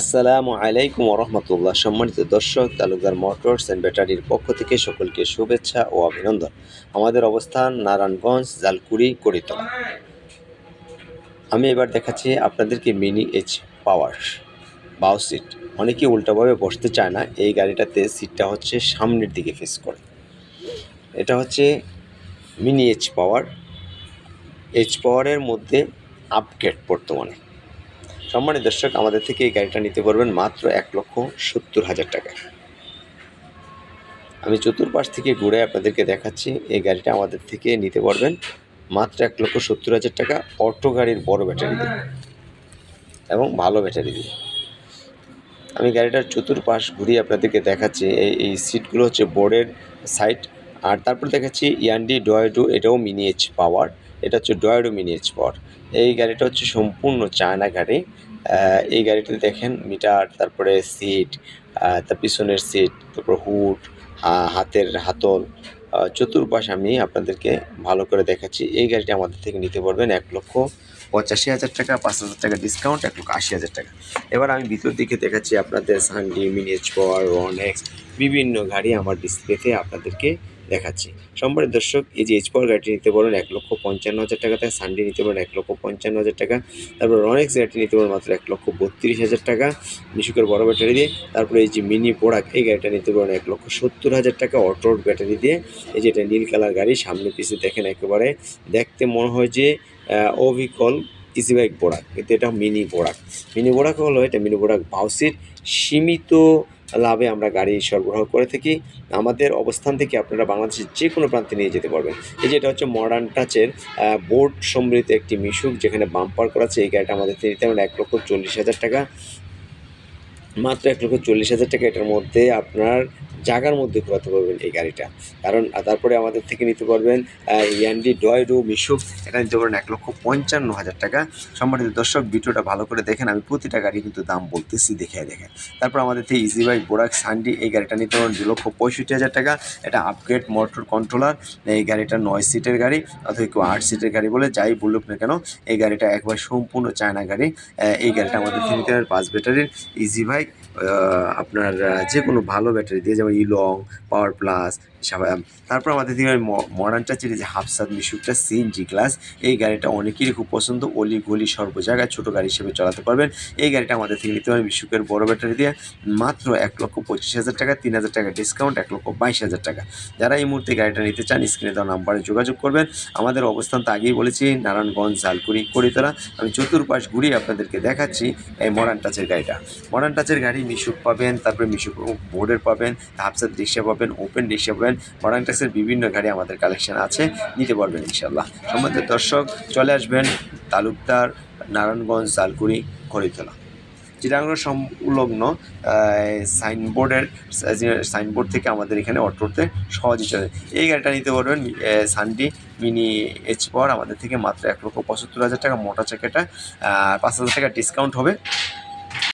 আসসালামু আলাইকুম রহমতুল্লাহ সম্মানিত দর্শক, তালুকদার মোটরস অ্যান্ড ব্যাটারির পক্ষ থেকে সকলকে শুভেচ্ছা ও অভিনন্দন। আমাদের অবস্থান নারায়ণগঞ্জ, জালকুড়ি, করিতলা। আমি এবার দেখাচ্ছি আপনাদেরকে মিনি এইচ পাওয়ার বাউ সিট অনেকে উল্টাভাবে বসতে চায় না, এই গাড়িটাতে সিটটা হচ্ছে সামনের দিকে ফেস করে। এটা হচ্ছে মিনি এইচ পাওয়ার এইচ পাওয়ারের মধ্যে আপগ্রেড বর্তমানে। সম্মানিত দর্শক, আমাদের থেকে এই গাড়িটা নিতে পারবেন মাত্র এক লক্ষ সত্তর হাজার টাকায় আমি চতুর্পাশ থেকে ঘুরে আপনাদেরকে দেখাচ্ছি, এই গাড়িটা আমাদের থেকে নিতে পারবেন মাত্র এক লক্ষ সত্তর হাজার টাকা অটো গাড়ির বড় ব্যাটারি দিয়ে এবং ভালো ব্যাটারি দিয়ে। আমি গাড়িটার চতুর্পাশ ঘুরিয়ে আপনাদেরকে দেখাচ্ছি, এই এই সিটগুলো হচ্ছে বোর্ডের সাইড আর তারপর দেখাচ্ছি ইয়ান্ডি ডয়েডো এটাও মিনিয়েজ পাওয়ার এটা হচ্ছে ডয়েডো মিনিয়েজ পাওয়ার এই গাড়িটা হচ্ছে সম্পূর্ণ চায়না গাড়ি। এই গাড়িটাতে দেখেন, মিটার, তারপরে সিট তার পিছনের সিট তারপর হুড হাতের হাতল। চতুর্পাশ আমি আপনাদেরকে ভালো করে দেখাচ্ছি। এই গাড়িটা আমাদের থেকে নিতে পারবেন এক লক্ষ পঁচাশি হাজার টাকা, পাঁচ হাজার টাকা ডিসকাউন্ট এক লক্ষ আশি হাজার টাকা। এবার আমি ভিতর দিকে দেখাচ্ছি আপনাদের সানডি মিনিয়েজ পাওয়ার ওয়ান এক্স বিভিন্ন গাড়ি আমার ডিসপ্লেতে আপনাদেরকে দেখাচ্ছি। সম্মানিত দর্শক, এই যে এইচ পাওয়ার গাড়িটি নিতে পারেন এক লক্ষ পঞ্চান্ন হাজার টাকা তাই সানডে নিতে পারেন এক লক্ষ পঞ্চান্ন হাজার টাকা। তারপর রনেক্স গাড়িটি নিতে পারেন মাত্র এক লক্ষ বত্রিশ হাজার টাকা। মিশুকের বড় ব্যাটারি দিয়ে, তারপরে এই যে মিনি প্রোডাক্ট এই গাড়িটা নিতে পারেন এক লক্ষ সত্তর হাজার টাকা অটো ব্যাটারি দিয়ে। এই যে এটা নীল কালার গাড়ি, সামনে পিছিয়ে দেখেন একেবারে। দেখতে মনে হয় যে অভিকল ইজি বাইক প্রোডাক্ট কিন্তু এটা মিনি প্রোডাক্ট মিনি প্রোডাক্ট হলো এটা মিনি প্রোডাক্ট বাউসির সীমিত লাভে আমরা গাড়ি সরবরাহ করে থাকি। আমাদের অবস্থান থেকে আপনারা বাংলাদেশের যে কোনো প্রান্তে নিয়ে যেতে পারবেন। এই যে এটা হচ্ছে মডার্ন টাচের বোর্ড সমৃদ্ধ একটি মিশুক যেখানে বাম্পার করা আছে। এই গাড়িটা আমাদের নিতে আমরা এক লক্ষ চল্লিশ হাজার টাকা। মাত্র এক লক্ষ চল্লিশ হাজার টাকা এটার মধ্যে আপনার জায়গার মধ্যে ঘোরাতে পারবেন এই গাড়িটা। কারণ তারপরে আমাদের থেকে নিতে পারবেন ইয়ান্ডি, ডয়ডো, মিশুক, এটা নিতে পারবেন এক লক্ষ পঞ্চান্ন হাজার টাকা। সম্মানিত দর্শক, ভিডিওটা ভালো করে দেখেন, আমি প্রতিটা গাড়ি কিন্তু দাম বলতেছি, দেখে দেখেন তারপর আমাদের থেকে ইজি বাইক বোরাক সানডি এই গাড়িটা নিতে পারবেন দু লক্ষ পঁয়ষট্টি হাজার টাকা। এটা আপগ্রেড মোটর কন্ট্রোলার এই গাড়িটা নয় সিটের গাড়ি, অথবা কেউ আট সিটের গাড়ি বলে যাই বলুক না কেন, এই গাড়িটা একবার সম্পূর্ণ চায়না গাড়ি এই গাড়িটা আমাদের থেকে নিতে পারবেন পাঁচ ব্যাটারির ইজি বাইক আপনার যে কোনো ভালো ব্যাটারি দিয়ে যেমন ইলং পাওয়ার প্লাস তারপর আমাদের দিকে মডার্ন টাচের যে হাফসাদ মিশুকটা সিএনজি ক্লাস এই গাড়িটা অনেকেরই খুব পছন্দ। অলি গলি সর্ব জায়গায় ছোটো গাড়ি হিসেবে চালাতে পারবেন। এই গাড়িটা আমাদের থেকে নিতে পারেন মিশুকের বড় ব্যাটারি দিয়ে। মাত্র এক লক্ষ পঁচিশ হাজার টাকা, তিন হাজার টাকা ডিসকাউন্ট এক লক্ষ বাইশ হাজার টাকা। যারা এই মুহূর্তে গাড়িটা নিতে চান স্ক্রিনে দেওয়া নাম্বারে যোগাযোগ করবেন। আমাদের অবস্থান তো আগেই বলেছি, নারায়ণগঞ্জ, ঝালকুড়ি, করিতলা। আমি চতুর্পাশ ঘুরিয়ে আপনাদেরকে দেখাচ্ছি এই মডার্ন টাচের গাড়িটা। মডার্ন টাচের গাড়ি মিশুক পাবেন, তারপরে মিশুক বোর্ডের পাবেন, হাফসাদ রিক্সা পাবেন ওপেন রিক্সা পাবেন। মডার্ন বিভিন্ন গাড়ি আমাদের কালেকশন আছে, নিতে পারবেন ইনশাল্লাহ সম্বন্ধে দর্শক, চলে আসবেন তালুকদার, নারায়ণগঞ্জ, জালকুড়ি করিতলা চিটাঙ্গের সংলগ্ন সাইনবোর্ডের সাইনবোর্ড থেকে আমাদের এখানে অটোতে সহজে চলে। এই গাড়িটা নিতে পারবেন সানডি মিনি এইচ পাওয়ার আমাদের থেকে মাত্র এক লক্ষ পঁচাত্তর হাজার টাকা মোটা চাকাটা পাঁচ হাজার টাকা ডিসকাউন্ট হবে।